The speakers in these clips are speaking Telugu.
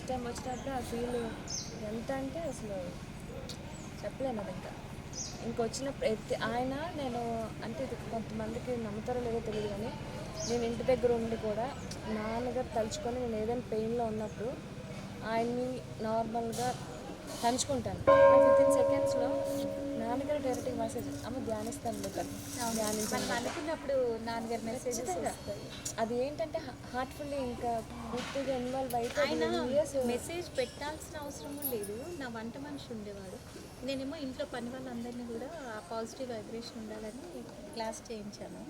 ఫస్ట్ టైం వచ్చినప్పుడు ఆ ఫీల్ ఎంత అంటే అసలు చెప్పలేను అది ఇంకా. ఇంకొచ్చిన ప్రతి ఆయన నేను అంటే ఇది కొంతమందికి నమ్ముతారో లేదో తెలియదు కానీ నేను ఇంటి దగ్గర ఉండి కూడా నాన్నగారు తలుచుకొని నేను ఏదైనా పెయిన్లో ఉన్నప్పుడు ఆయన్ని నార్మల్గా తలుచుకుంటాను. విత్ సెకండ్స్లో నాన్నగారు డైరెక్ట్గా మెసేజ్ అమ్మ ధ్యానిస్తాను ధ్యానించాను మనం అనుకున్నప్పుడు నాన్నగారు. వస్తాయి. అది ఏంటంటే హార్ట్ఫుల్లీ ఇంకా పూర్తిగా ఇన్వాల్వ్ అయితే ఆయన మెసేజ్ పెట్టాల్సిన అవసరం లేదు. నా వంట మనిషి ఉండేవాడు. నేనేమో ఇంట్లో పని వాళ్ళందరినీ కూడా ఆ పాజిటివ్ వైబ్రేషన్ ఉండాలని క్లాస్ చేయించాను.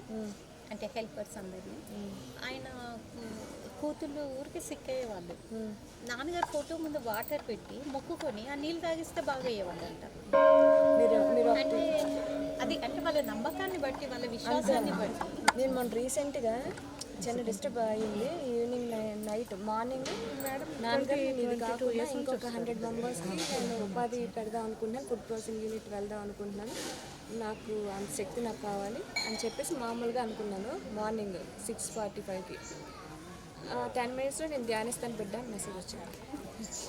అంటే హెల్పర్స్ అందరినీ. ఆయన కూతుళ్ళు ఊరికి సిక్ అయ్యేవాళ్ళు నాన్నగారు ఫోటో ముందు వాటర్ పెట్టి మొక్కుకొని ఆ నీళ్ళు తాగిస్తే బాగా అయ్యేవాళ్ళంట మీరు మీరు అంటే అది అంటే వాళ్ళ నమ్మకాన్ని బట్టి వాళ్ళ విశ్వాసాన్ని బట్టి. నేను మొన్న రీసెంట్గా చిన్న డిస్టర్బ్ అయ్యింది ఈవినింగ్ నైట్ మార్నింగ్ నాన్నగారు కాకుండా ఇంకొక హండ్రెడ్ మెంబర్స్కి నేను ఉపాధి పెడదాం అనుకుంటున్నాను. ఫుడ్ ప్రాసెసింగ్ యూనిట్ వెళ్దాం అనుకుంటున్నాను. నాకు అంత శక్తి నాకు కావాలి అని చెప్పేసి మామూలుగా అనుకున్నాను. మార్నింగ్ సిక్స్ ఫార్టీ ఫైవ్కి. టెన్ మినిట్స్లో నేను ధ్యానిస్తాను బిడ్డ అని మెసేజ్ వచ్చింది.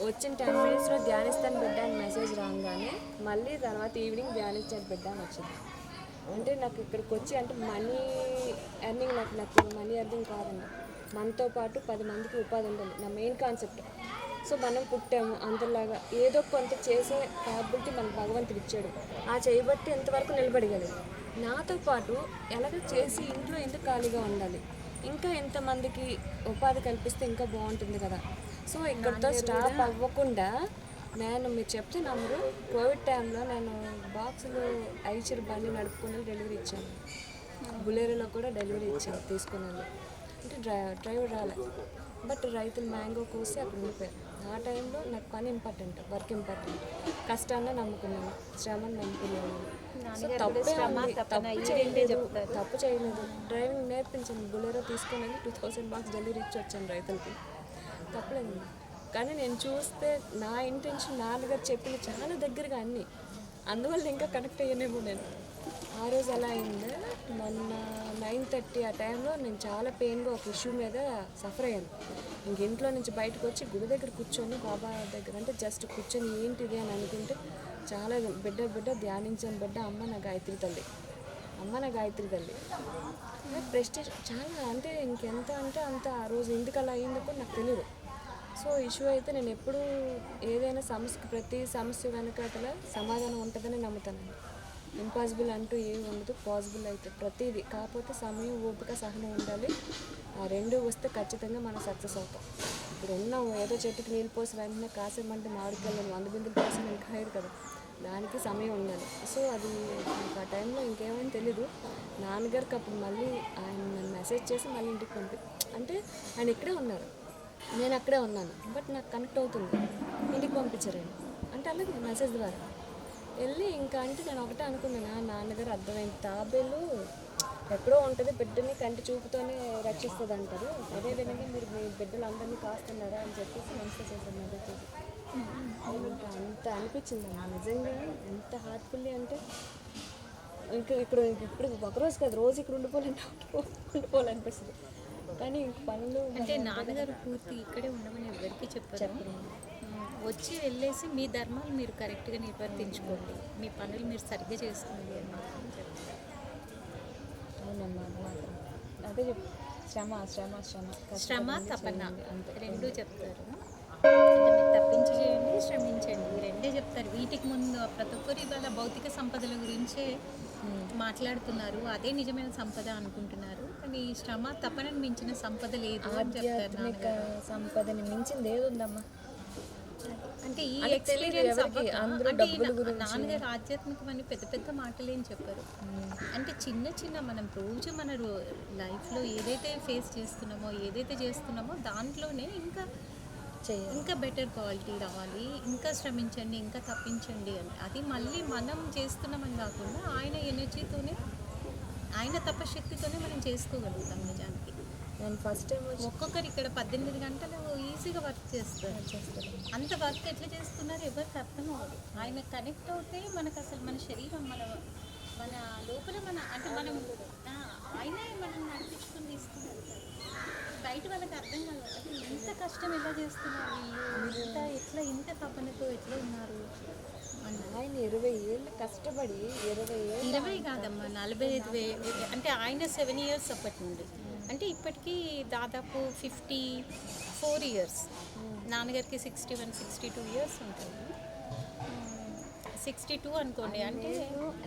వచ్చిన టెన్ మినిట్స్లో ధ్యానిస్తాను బిడ్డ అని మెసేజ్ రాగానే మళ్ళీ తర్వాత ఈవినింగ్ ధ్యానించాను బిడ్డ అని వచ్చింది. అంటే నాకు ఇక్కడికి వచ్చి అంటే మనీ ఎర్నింగ్ నాకు నాకు మనీ ఎర్నింగ్ కాదండి. మనతో పాటు పది మందికి ఉపాధి ఉండాలి నా మెయిన్ కాన్సెప్ట్ సో మనం పుట్టాము అందరిలాగా ఏదో కొంత చేసే క్యాపబిలిటీ మనకు భగవంతుడు ఇచ్చాడు. ఆ చేయబట్టి ఎంతవరకు నిలబడగలిగాను నాతో పాటు ఎలాగ చేసి ఇంట్లో ఎందుకు ఖాళీగా ఉండాలి? ఇంకా ఎంతమందికి ఉపాధి కల్పిస్తే ఇంకా బాగుంటుంది కదా. సో ఇక్కడితో స్టాప్ అవ్వకుండా నేను మీరు చెప్తే నమ్మరు. కోవిడ్ టైంలో నేను బాక్సులు ఐచర్ బండి నడుపుకుని డెలివరీ ఇచ్చాను. బులేరోలో కూడా డెలివరీ ఇచ్చాను తీసుకున్నాను అంటే డ్రై డ్రైవర్ రాలే. బట్ రైతులు మ్యాంగో కోసి అక్కడ ఉండిపోయారు. ఆ టైంలో నాకు పని ఇంపార్టెంట్ వర్క్ ఇంపార్టెంట్. కష్టాన్ని నమ్ముకున్నాను శ్రమను నమ్ముకున్నాను. సో తప్పే ఉంది. తప్పు చేయలేదు తప్పు చేయలేదు. డ్రైవింగ్ నేర్పించాను బులేరో తీసుకుని టూ థౌసండ్ బాక్స్ డెలివరీ ఇచ్చి వచ్చాను రైతులకి. తప్పలేదు. కానీ నేను చూస్తే నా ఇంటెన్షన్ నాన్నగారు చెప్పింది చాలా దగ్గరగా అన్నీ. అందువల్ల ఇంకా కనెక్ట్ అయ్యానేమో నేను. ఆ రోజు ఎలా అయింది? మొన్న నైన్ థర్టీ ఆ టైంలో నేను చాలా పెయిన్గా ఒక ఇష్యూ మీద సఫర్ అయ్యాను. ఇంక ఇంట్లో నుంచి బయటకు వచ్చి గుడి దగ్గర కూర్చొని బాబా దగ్గర అంటే జస్ట్ కూర్చొని ఏంటిది అని అనుకుంటే చాలా బిడ్డ బిడ్డ ధ్యానించాను. బిడ్డ అమ్మ నా గాయత్రి తల్లి. అమ్మ నా గాయత్రి తల్లి. ప్రెస్టేజ్ చాలా అంటే ఇంకెంత అంటే అంత ఆ రోజు ఎందుకు అలా అయిందో కూడా నాకు తెలియదు సో ఇష్యూ అయితే నేను ఎప్పుడూ ఏదైనా సమస్యకి ప్రతి సమస్య వెనకాతల సమాధానం ఉంటుందని నమ్ముతానండి. ఇంపాసిబుల్ అంటూ ఏమి ఉండదు. పాసిబుల్ అయితే ప్రతిదీ. కాకపోతే సమయం ఓపిక సహనం ఉండాలి. ఆ రెండు వస్తే ఖచ్చితంగా మనం సక్సెస్ అవుతాం. ఇప్పుడు ఉన్నాం ఏదో చెట్టుకి నీళ్ళు పోసి వెంటనే కాసేమంటే మామిడికాయలు వంద బిందులు పోసిన ఇంకా హైర్ కదా. దానికి సమయం ఉండాలి. సో అది ఆ టైంలో ఇంకేమని తెలీదు. నాన్నగారికి అప్పుడు మళ్ళీ ఆయన నన్ను మెసేజ్ చేసి మళ్ళీ ఇంటికి పంపి అంటే ఆయన ఇక్కడే ఉన్నారు. నేను అక్కడే ఉన్నాను. బట్ నాకు కనెక్ట్ అవుతుంది. ఇంటికి పంపించారు ఆయన. అంటే అలాగే మెసేజ్ ద్వారా. వెళ్ళి ఇంకా అంటే నేను ఒకటే అనుకున్నాను "ఆ, నాన్నగారు అర్థమైంది. తాబేలు ఎక్కడో ఉంటుంది బిడ్డని కంటి చూపుతోనే రక్షిస్తుంది అంటారు అదేవిధంగా మీరు మీ బిడ్డలందరినీ కాస్తున్నారా అని చెప్పేసి మెసేజ్ చేశాను ఇంకా అంత అనిపించింది నిజంగా ఎంత హార్ట్ఫుల్లీ అంటే ఇంకా ఇక్కడ ఇంక ఇప్పుడు ఒకరోజు కాదు రోజు ఇక్కడ ఉండిపోవాలంటే ఉండిపోవాలనిపిస్తుంది. కానీ పనులు అంటే నాన్నగారు పూర్తి ఇక్కడే ఉండమని ఎవరికి చెప్పారు. వచ్చి వెళ్ళేసి మీ ధర్మాలు మీరు కరెక్ట్గా నిర్వర్తించుకోండి. మీ పనులు మీరు సరిగ్గా చేసుకోండి అని అవునమ్మా అది శ్రమ శ్రమ శ్రమ. శ్రమ తపన రెండూ చెప్తారు. తప్పించి చేయండి శ్రమించండి. రెండే చెప్తారు. వీటికి ముందు ప్రతి ఒక్కరు ఇవాళ భౌతిక సంపదల గురించే మాట్లాడుతున్నారు. అదే నిజమైన సంపద అనుకుంటున్నారు. కానీ శ్రమ తపనని మించిన సంపద లేదు అని చెప్తారు. సంపదని మించింది ఏది ఉందమ్మా అంటే ఈ ఎక్స్పీరియన్స్ అంటే. నాన్నగారు ఆధ్యాత్మికం అని పెద్ద పెద్ద మాటలు ఏం చెప్పరు అంటే చిన్న చిన్న మనం రోజు మన లైఫ్లో ఏదైతే ఫేస్ చేస్తున్నామో ఏదైతే చేస్తున్నామో దాంట్లోనే ఇంకా ఇంకా బెటర్ క్వాలిటీ రావాలి. ఇంకా శ్రమించండి ఇంకా తప్పించండి అని. అది మళ్ళీ మనం చేస్తున్నామని కాకుండా ఆయన ఎనర్జీతోనే ఆయన తపశక్తితోనే మనం చేసుకోగలుగుతాం నిజానికి. నేను ఫస్ట్ టైం వచ్చి ఒక్కొక్కరు ఇక్కడ పద్దెనిమిది గంటలు ఈజీగా వర్క్ చేస్తారు. చేస్తాను అంత వర్క్ ఎట్లా చేస్తున్నారు ఎవరికి అర్థం అవ్వదు. ఆయన కనెక్ట్ అవుతే మనకు అసలు మన శరీరం మన మన లోపల మన అంటే మనం ఆయనే మనం నడిపించుకుని తీసుకున్నారు బయట వాళ్ళకి అర్థం కాదు. అసలు ఇంత కష్టం ఎలా చేస్తున్నారు వీళ్ళు? మీరు తపనతో ఎట్లా ఉన్నారు? ఆయన ఇరవై ఏళ్ళు కష్టపడి ఇరవై ఇరవై కాదమ్మా నలభై ఐదు అంటే ఆయన సెవెన్ ఇయర్స్ అప్పటి నుండి అంటే ఇప్పటికీ దాదాపు ఫిఫ్టీ ఫోర్ ఇయర్స్. నాన్నగారికి sixty one sixty two years ఉంటుంది సిక్స్టీ టూ అనుకోండి అంటే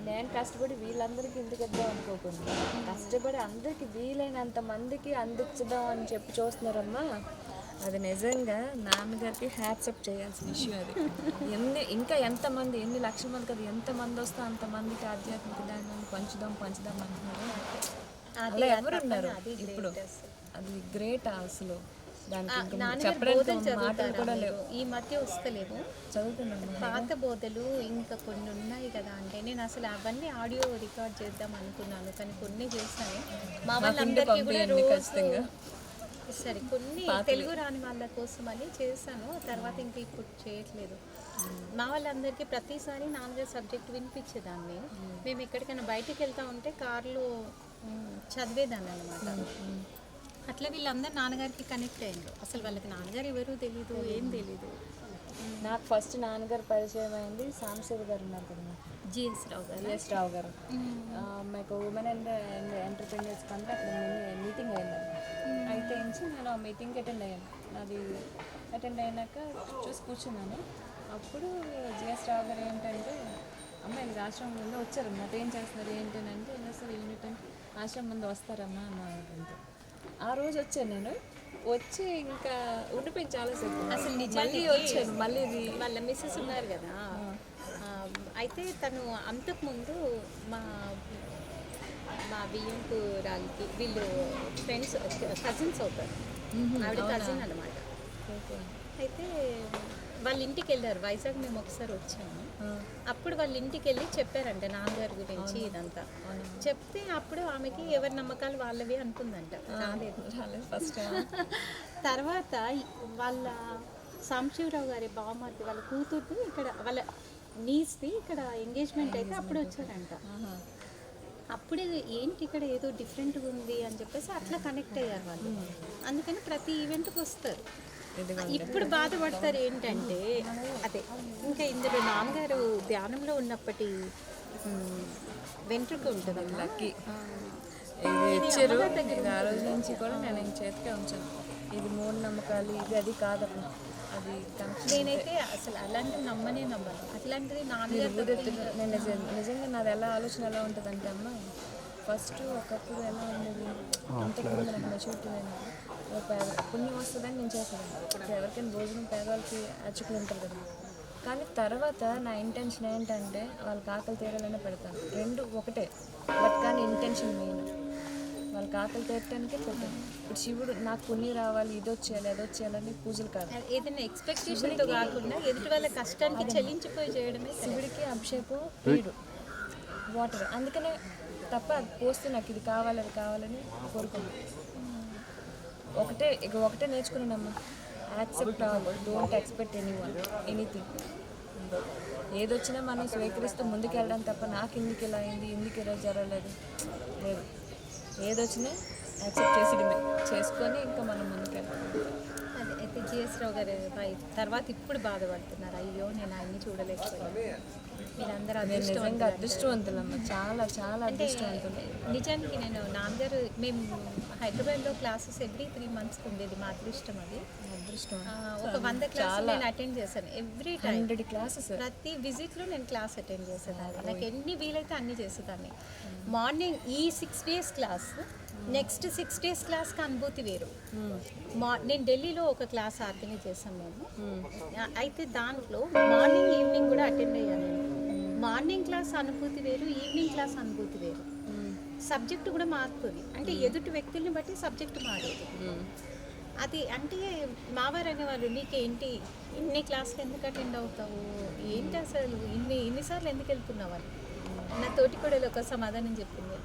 నేను కష్టపడి వీళ్ళందరికీ ఎందుకు ఇద్దాం అనుకోకుండా. కష్టపడి అందరికి వీలైనంత మందికి అందించుదాం అని చెప్పి చూస్తున్నారమ్మా. అది నిజంగా నాన్నగారికి హ్యాట్సప్ చేయాల్సిన విషయం అది. ఎన్ని ఇంకా ఎంతమంది ఎన్ని లక్షల మంది కదా ఎంతమంది వస్తే అంతమందికి ఆధ్యాత్మిక దాన్ని పంచుదాం పంచుదాం అంటున్నారు అలా ఆ ఎవరు తపన, ఉన్నారు అది ఇప్పుడు. అది గ్రేట్ అసలు. ఈ మధ్య వస్తలేవు. చదువుతున్నాను పాత బోధలు ఇంకా కొన్ని ఉన్నాయి కదా అంటే నేను అసలు అవన్నీ ఆడియో రికార్డ్ చేద్దాం అనుకున్నాను కానీ కొన్ని చేశాను. మా వాళ్ళందరికీ కూడా రోజు. సరే కొన్ని తెలుగు రాని వాళ్ళ కోసం అని చేశాను తర్వాత ఇంకా ఇప్పుడు చేయట్లేదు. మా వాళ్ళందరికీ ప్రతిసారి నాన్నగారు సబ్జెక్ట్ వినిపించేదాన్ని. మేము ఎక్కడికైనా బయటికి వెళ్తా ఉంటే కార్లో చదివేదాన్ని అనమాట అట్లా వీళ్ళందరూ నాన్నగారికి కనెక్ట్ అయ్యారు అసలు వాళ్ళకి నాన్నగారు ఎవరు తెలీదు ఏం తెలీదు. నాకు ఫస్ట్ నాన్నగారు పరిచయం అయింది సాంబశివ గారు ఉన్నారు కదా. జిఎస్ రావు గారు. ఎస్ రావు గారు. మాకు ఉమెన్ అండ్ ఎంటర్ప్రీనియర్స్ కంటే అక్కడ మీటింగ్ అయింది అయితే నుంచి నేను ఆ మీటింగ్కి అటెండ్ అయ్యాను. అది అటెండ్ అయినాక చూసి కూర్చున్నాను. అప్పుడు జిఎస్ రావు గారు ఏంటంటే అమ్మ ఇది ఆశ్రమం ముందు వచ్చారు నాతో ఏం చేస్తున్నారు? ఏంటి అని అంటే "ఇలా సార్ యూనిట్ అని ఆశ్రమం ముందు వస్తారమ్మా అన్నారంటే ఆ రోజు వచ్చాను నేను. వచ్చి ఇంకా ఉండిపోయి చాలాసేపు. అసలు మళ్ళీ వచ్చాను మళ్ళీ ఇది. వాళ్ళ మిస్సెస్ ఉన్నారు కదా. అయితే తను అంతకుముందు మా మా బియ్యంపు రాలికి వీళ్ళు ఫ్రెండ్స్ కజిన్స్ అవుతారు. ఆవిడ కజిన్ అనమాట ఓకే. అయితే వాళ్ళ ఇంటికి వెళ్ళారు. వైజాగ్ మేము ఒకసారి వచ్చాము. అప్పుడు వాళ్ళ ఇంటికి వెళ్ళి చెప్పారంట నాన్నగారి గురించి ఇదంతా. చెప్తే అప్పుడు ఆమెకి ఎవరి నమ్మకాలు వాళ్ళవి అనుకుందంట. రాలేదు. రాలేదు ఫస్ట్ తర్వాత వాళ్ళ సాంశివరావు గారి బావమర్ది వాళ్ళ కూతురు ఇక్కడ వాళ్ళ నీస్ది ఇక్కడ ఎంగేజ్మెంట్ అయితే అప్పుడు వచ్చారంట. అప్పుడు ఏంటి ఇక్కడ ఏదో డిఫరెంట్గా ఉంది అని చెప్పేసి అట్లా కనెక్ట్ అయ్యారు వాళ్ళు. అందుకని ప్రతి ఈవెంట్కి వస్తారు. ఇప్పుడు బాధపడతారు ఏంటంటే అదే ఇంకా ఇందులో నాన్నగారు ధ్యానంలో ఉన్నప్పటి వెంట్రుక ఉంటుంది లక్కీ. ఇచ్చారు? ఆ రోజు నుంచి కూడా నేను ఇంక చేతికే ఉంచాను. ఇది మూఢ నమ్మకాలు ఇది అది కాదమ్మా. అది నేనైతే అసలు అలాంటివి నమ్మనే నమ్మను. అట్లాంటిది నాన్నగారు నేను నిజం నిజంగా నాది ఎలా ఆలోచన ఎలా ఉంటుందంటే అమ్మ ఫస్ట్ ఒకప్పుడు ఎలా ఉండేది? అంతకుముందు నాకు మెచ్యూరిటీ పుణ్యం వస్తుందని నేను చేసేదాన్ని ఇప్పుడు ఎవరికైనా భోజనం పేదవాళ్ళకి అచ్చుకుని ఉంటారు కదా. కానీ తర్వాత నా ఇంటెన్షన్ ఏంటంటే వాళ్ళకి ఆకలి తీరాలనే పెడతాను. రెండు ఒకటే. బట్ కానీ ఇంటెన్షన్ మెయిన్ వాళ్ళకి ఆకలి తీరటానికే పెట్టాను. ఇప్పుడు శివుడు నాకు పుణ్యం రావాలి ఇది వచ్చేయాలి అది వచ్చేయాలని పూజలు కాదు. ఏదైనా ఎక్స్పెక్టేషన్తో కాకుండా ఎదుటి వాళ్ళ కష్టానికి చెల్లించిపోయి చేయడమే. శివుడికి అభిషేకం నీరు వాటర్ అందుకనే తప్ప అది పోస్తే నాకు ఇది కావాలి అది కావాలని కోరుకున్నాను. ఒకటే ఇక ఒకటే నేర్చుకున్నానమ్మా. Accept all don't expect any one anything ఏదొచ్చినా మనం స్వీకరిస్తూ ముందుకు వెళ్ళడం తప్ప నాకు ఎందుకు ఇలా అయింది ఎందుకు ఇలా జరగలేదు? లేదు. ఏదొచ్చినా యాక్సెప్ట్ చేసి చేసుకొని ఇంకా మనం ముందుకు వెళ్ళాలి జిఎస్ రావు గారి తర్వాత ఇప్పుడు బాధపడుతున్నారు. అయ్యో నేను ఆయన్ని చూడలేకపోయాను. మీరందరూ నిజంగా అదృష్టవంతులమ్మ. చాలా చాలా అదృష్టవంతులు. నిజానికి నేను నాన్నగారు మేము హైదరాబాద్లో క్లాసెస్ ఎవ్రీ త్రీ మంత్స్కి ఉండేది. మా అదృష్టం అది. అదృష్టం ఒక వంద క్లాసులు నేను అటెండ్ చేశాను. Every time hundred classes. ప్రతి విజిట్లో నేను క్లాస్ అటెండ్ చేసేదాన్ని. నాకు ఎన్ని వీలైతే అన్ని చేసేదాన్ని. మార్నింగ్ ఈ six days class next six days క్లాస్కి అనుభూతి వేరు. మా నేను ఢిల్లీలో ఒక క్లాస్ ఆర్గనైజ్ చేశాను మేము అయితే దాంట్లో మార్నింగ్ ఈవినింగ్ కూడా అటెండ్ అయ్యాను నేను. మార్నింగ్ క్లాస్ అనుభూతి వేరు ఈవినింగ్ క్లాస్ అనుభూతి వేరు. సబ్జెక్ట్ కూడా మారుతుంది. అంటే ఎదుటి వ్యక్తుల్ని బట్టి సబ్జెక్ట్ మారేది. అది అంటే మావారు అనేవాళ్ళు నీకేంటి ఇన్ని క్లాసులు ఎందుకు అటెండ్ అవుతావు? ఏంటి అసలు? ఇన్ని ఇన్నిసార్లు ఎందుకు వెళ్తున్నావు? అని. నా తోటి కూడా ఒక సమాధానం చెప్పింది.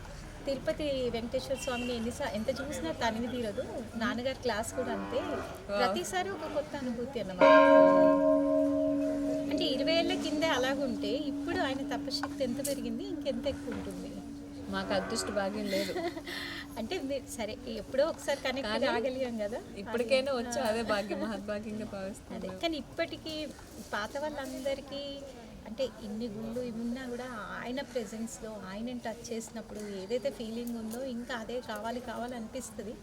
తిరుపతి వెంకటేశ్వర స్వామిని ఎన్నిసార్లు ఎంత చూసినా తనివి తీరదు. నాన్నగారి క్లాస్ కూడా అంతే. ప్రతిసారి ఒక కొత్త అనుభూతి అన్నమాట. అంటే ఇరవై ఏళ్ళ కిందే అలాగుంటే ఇప్పుడు ఆయన తపశక్తి ఎంత పెరిగింది ఇంకెంత ఎక్కువ ఉంటుంది? మాకు అదృష్ట భాగ్యం లేదు. అంటే సరే ఎప్పుడో ఒకసారి కనెక్ట్ కాగలిగాం కదా. ఇప్పటికైనా వచ్చి అదే భాగ్యం మహద్భాగ్యంగా భావిస్తాను అదే కానీ ఇప్పటికీ పాత వాళ్ళందరికీ అంటే ఇన్ని గుళ్ళు ఇవి ఉన్నా కూడా ఆయన ప్రెజెన్స్లో ఆయన టచ్ చేసినప్పుడు ఏదైతే ఫీలింగ్ ఉందో ఇంకా అదే కావాలి కావాలి అనిపిస్తుంది.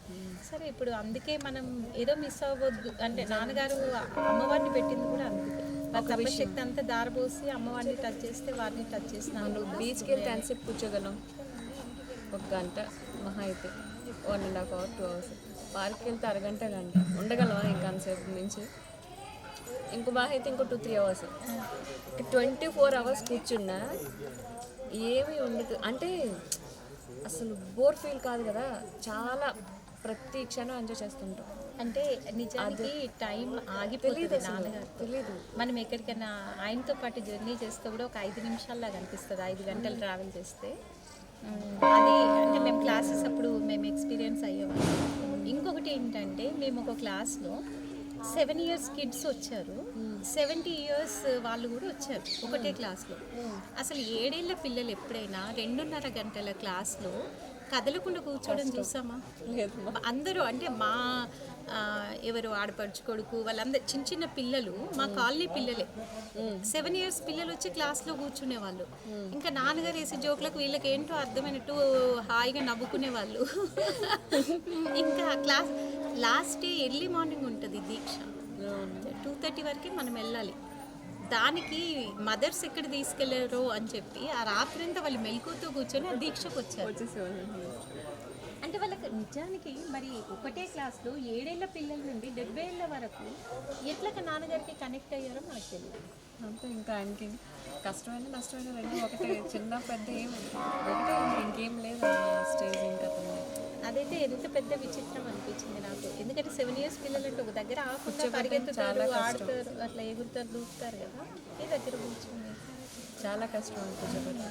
సరే ఇప్పుడు అందుకే మనం ఏదో మిస్ అవ్వద్దు. అంటే నాన్నగారు అమ్మవారిని పెట్టింది కూడా అందుకే. తపశక్తి అంతా దారబోసి అమ్మవారిని టచ్ చేస్తే వారిని టచ్ చేసినాను బీచ్కి వెళ్తే ఎంతసేపు కూర్చోగలం. ఒక గంట మహా అయితే. One and half hour two hours పార్క్కి వెళ్తే అరగంట గంట. ఉండగలవా ఇంకా అంతసేపు మించి ఇంకో బాగా అయితే ఇంకో two three hours twenty four hours కూర్చున్నా ఏమీ ఉండదు. అంటే అసలు బోర్ ఫీల్ కాదు కదా. చాలా ప్రతి క్షణం ఎంజాయ్ చేస్తుంటాం. అంటే నిజానికి టైం ఆగిపోతుంది నాన్నగారు తెలీదు. మనం ఎక్కడికైనా ఆయనతో పాటు జర్నీ చేస్తే కూడా ఒక ఐదు నిమిషాల్లాగా అనిపిస్తుంది. ఐదు గంటలు ట్రావెల్ చేస్తే. అది అంటే మేము క్లాసెస్ అప్పుడు మేము ఎక్స్పీరియన్స్ అయ్యేవాళ్ళం. ఇంకొకటి ఏంటంటే మేము ఒక క్లాస్లో సెవెన్ ఇయర్స్ కిడ్స్ వచ్చారు. సెవెంటీ ఇయర్స్ వాళ్ళు కూడా వచ్చారు ఒకటే క్లాస్లో అసలు ఏడేళ్ళ పిల్లలు ఎప్పుడైనా రెండున్నర గంటల క్లాస్లో కదలకుండా కూర్చోవడం చూసామా? లేదు. అందరూ అంటే మా ఎవరు ఆడపడుచు కొడుకు వాళ్ళందరూ చిన్న చిన్న పిల్లలు మా కాలనీ పిల్లలే. సెవెన్ ఇయర్స్ పిల్లలు వచ్చి క్లాస్లో కూర్చునే వాళ్ళు ఇంకా నాన్నగారు వేసే జోకులకు వీళ్ళకి ఏంటో అర్థమైనట్టు హాయిగా నవ్వుకునే వాళ్ళు ఇంకా class last day early morning ఉంటుంది దీక్ష. టూ థర్టీ వరకే మనం వెళ్ళాలి. దానికి మదర్స్ ఎక్కడ తీసుకెళ్ళారో అని చెప్పి ఆ రాత్రంతా వాళ్ళు మెలకుతో కూర్చొని ఆ దీక్షకు వచ్చారు. అంటే వాళ్ళకి నిజానికి మరి ఒకటే క్లాస్లో ఏడేళ్ళ పిల్లల నుండి డెబ్బై ఏళ్ళ వరకు ఎట్లక నాన్నగారికి కనెక్ట్ అయ్యారో మనకు తెలియదు. అంతే ఇంకా ఆయనకి కష్టమైన నష్టమైన రెండు ఒకటే చిన్న పెద్ద ఏం ఒకటే ఇంకా లేదు స్టేజ్ ఇంకా అదైతే ఎంత పెద్ద విచిత్రం అనిపించింది నాకు. ఎందుకంటే సెవెన్ ఇయర్స్ పిల్లలు అంటే ఒక దగ్గర ఆకుండా పరిగెత్తుతారు ఆడుతారు అట్లా ఎగురుతారు దూకుతారు కదా. ఈ దగ్గర కూర్చుని. చాలా కష్టం అనిపించబట్టి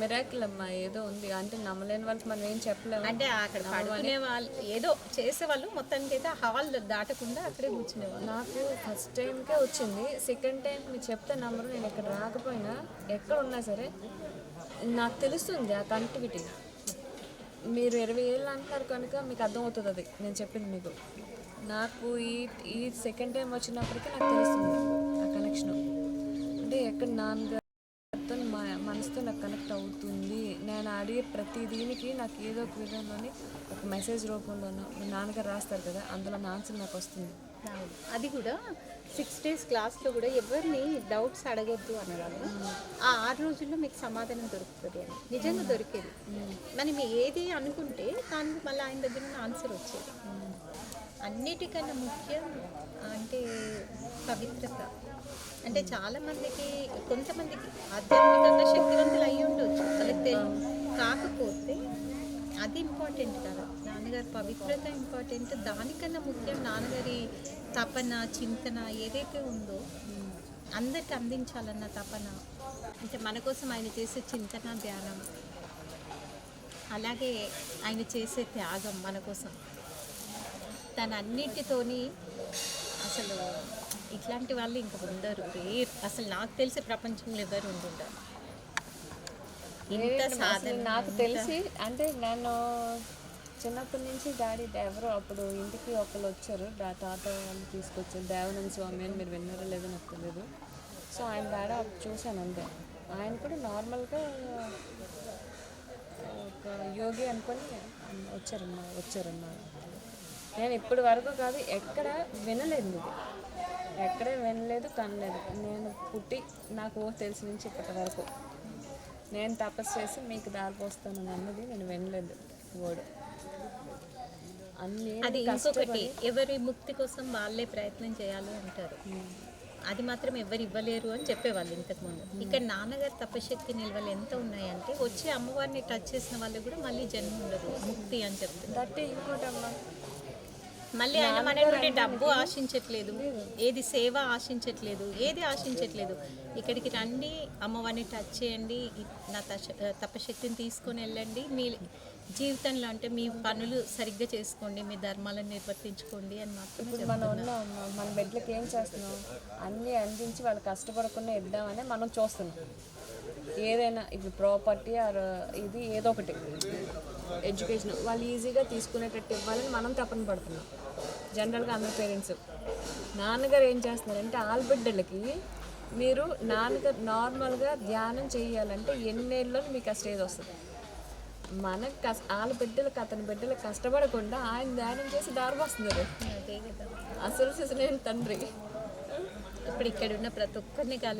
మిరాకిల్ అమ్మా ఏదో ఉంది. అంటే నమ్మలేని వాళ్ళకి మనం ఏం చెప్పలేము. అంటే అక్కడ పడుకునే వాళ్ళు. ఏదో చేసేవాళ్ళు. మొత్తానికి అయితే హాల్ దాటకుండా అక్కడే కూర్చునేవాళ్ళు. నాకు ఫస్ట్ టైంకే వచ్చింది. సెకండ్ టైం మీరు చెప్తే నమ్మరు. నేను ఇక్కడ రాకపోయినా ఎక్కడ ఉన్నా సరే నాకు తెలుస్తుంది ఆ కనెక్టివిటీ. మీరు ఇరవై ఏళ్ళు అంటున్నారు కనుక మీకు అర్థమవుతుంది అది. నేను చెప్పింది మీకు. నాకు ఈ ఈ సెకండ్ టైం వచ్చినప్పటికీ నాకు తెలుస్తుంది ఆ కనెక్షన్. అంటే ఎక్కడ నాన్నగారితో మనసుతో నాకు కనెక్ట్ అవుతుంది. నేను అడిగే ప్రతి దీనికి నాకు ఏదో ఒక విధంలోని ఒక మెసేజ్ రూపంలోనో మీ నాన్నగారు రాస్తారు కదా అందులో నా ఆన్సర్ నాకు వస్తుంది. అది కూడా సిక్స్ డేస్ క్లాస్లో కూడా ఎవరిని డౌట్స్ అడగొద్దు అనేవాళ్ళు ఆ ఆరు రోజుల్లో మీకు సమాధానం దొరుకుతుంది అని. నిజంగా దొరికేది. మనం ఏది అనుకుంటే దానికి మళ్ళీ ఆయన దగ్గర ఉన్న ఆన్సర్ వచ్చేది. అన్నిటికన్నా ముఖ్యం అంటే పవిత్రత. అంటే చాలా మందికి కొంతమందికి ఆధ్యాత్మికంగా శక్తివంతులు అయ్యి ఉండొచ్చు. వాళ్ళకి కాకపోతే అది ఇంపార్టెంట్ కదా. నాన్నగారి పవిత్రత ఇంపార్టెంట్. దానికన్నా ముఖ్యం నాన్నగారి తపన చింతన ఏదైతే ఉందో అందరికి అందించాలన్న తపన. అంటే మన కోసం ఆయన చేసే చింతన ధ్యానం. అలాగే ఆయన చేసే త్యాగం మన కోసం. తన అన్నిటితోని అసలు ఇట్లాంటి వాళ్ళు ఇంకా ఉండరు. రేర్ అసలు నాకు తెలిసి ప్రపంచంలో ఎవరు ఇంత సాధన నాకు తెలిసి అంటే నేను చిన్నప్పటి నుంచి డాడీ ఎవరో అప్పుడు ఇంటికి ఒకళ్ళు వచ్చారు. డా తాత వాళ్ళు తీసుకొచ్చారు. దేవనంద స్వామి అని మీరు విన్నారో లేదో నాకు తెలియదు సో ఆయన డాడీ అప్పుడు చూశాను అంతే. ఆయన కూడా నార్మల్గా ఒక యోగి అనుకొని వచ్చారమ్మా వచ్చారమ్మా. నేను ఇప్పటి వరకు కాదు ఎక్కడ వినలేదు. ఎక్కడే వినలేదు కనలేదు. నేను పుట్టి నాకు తెలిసి నుంచి ఇప్పటి వరకు. నేను తపస్సు చేసి మీకు దారి పోస్తాను అన్నది నేను వినలేదు అన్ని అది ఇంకొకటి ఎవరి ముక్తి కోసం వాళ్ళే ప్రయత్నం చేయాలి అంటారు. అది మాత్రం ఎవరు ఇవ్వలేరు అని చెప్పేవాళ్ళు ఇంతకుముందు ఇక్కడ నాన్నగారి తపశక్తి నిల్వలు ఎంత ఉన్నాయంటే వచ్చి అమ్మవారిని టచ్ చేసిన వాళ్ళకి కూడా మళ్ళీ జన్మ ఉండదు ముక్తి అని చెప్తున్నారు. దట్ ఇంకోటమ్మా మళ్ళీ ఆయన మన నుండి డబ్బు ఆశించట్లేదు ఏది సేవ ఆశించట్లేదు ఏది ఆశించట్లేదు. ఇక్కడికి రండి అమ్మవారిని టచ్ చేయండి నా తశ- తపశక్తిని తీసుకొని వెళ్ళండి. మీ జీవితంలో అంటే మీ పనులు సరిగ్గా చేసుకోండి మీ ధర్మాలను నిర్వర్తించుకోండి అని ఇప్పుడు మనం ఉన్నాం మన బిడ్డలకి ఏం చేస్తున్నాం? అన్నీ అందించి వాళ్ళు కష్టపడకుండా ఇద్దామని మనం చూస్తున్నాం. ఏదైనా ఇప్పుడు ప్రాపర్టీ ఆర్ ఇది ఏదో ఒకటి. ఎడ్యుకేషన్ వాళ్ళు ఈజీగా తీసుకునేటట్టు ఇవ్వాలని మనం తపన పడుతున్నాం. జనరల్గా అందరి పేరెంట్స్. నాన్నగారు ఏం చేస్తున్నారంటే ఆల్బిడ్డలకి మీరు నాన్నగారు నార్మల్గా ధ్యానం చేయాలంటే ఎన్నేళ్ళలో మీకు ఆ స్టేజ్ వస్తుంది. మనకు కస్ వాళ్ళ బిడ్డలకు అతని బిడ్డలకు కష్టపడకుండా ఆయన ధ్యానం చేసి దారి వస్తున్నారు కదా. అసలు సిసలేని తండ్రి. ఇప్పుడు ఇక్కడ ఉన్న ప్రతి ఒక్కరిని